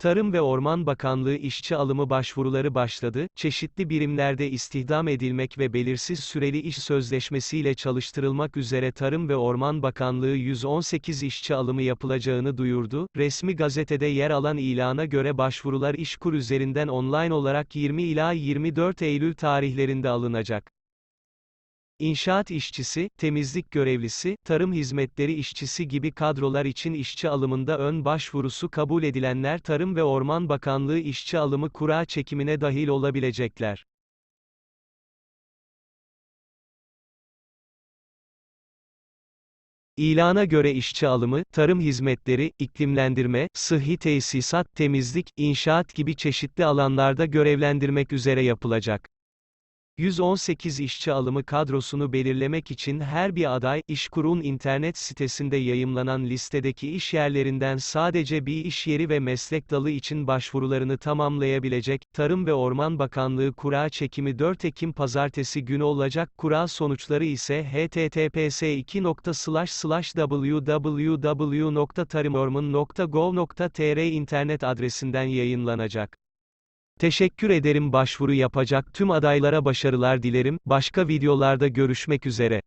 Tarım ve Orman Bakanlığı işçi alımı başvuruları başladı, çeşitli birimlerde istihdam edilmek ve belirsiz süreli iş sözleşmesiyle çalıştırılmak üzere Tarım ve Orman Bakanlığı 118 işçi alımı yapılacağını duyurdu, resmi gazetede yer alan ilana göre başvurular İşkur üzerinden online olarak 20 ila 24 Eylül tarihlerinde alınacak. İnşaat işçisi, temizlik görevlisi, tarım hizmetleri işçisi gibi kadrolar için işçi alımında ön başvurusu kabul edilenler Tarım ve Orman Bakanlığı işçi alımı kura çekimine dahil olabilecekler. İlana göre işçi alımı, tarım hizmetleri, iklimlendirme, sıhhi tesisat, temizlik, inşaat gibi çeşitli alanlarda görevlendirmek üzere yapılacak. 118 işçi alımı kadrosunu belirlemek için her bir aday, İşkur'un internet sitesinde yayımlanan listedeki iş yerlerinden sadece bir iş yeri ve meslek dalı için başvurularını tamamlayabilecek. Tarım ve Orman Bakanlığı kura çekimi 4 Ekim pazartesi günü olacak. Kura sonuçları ise https www.tarımorman.gov.tr internet adresinden yayınlanacak. Teşekkür ederim başvuru yapacak tüm adaylara başarılar dilerim, başka videolarda görüşmek üzere.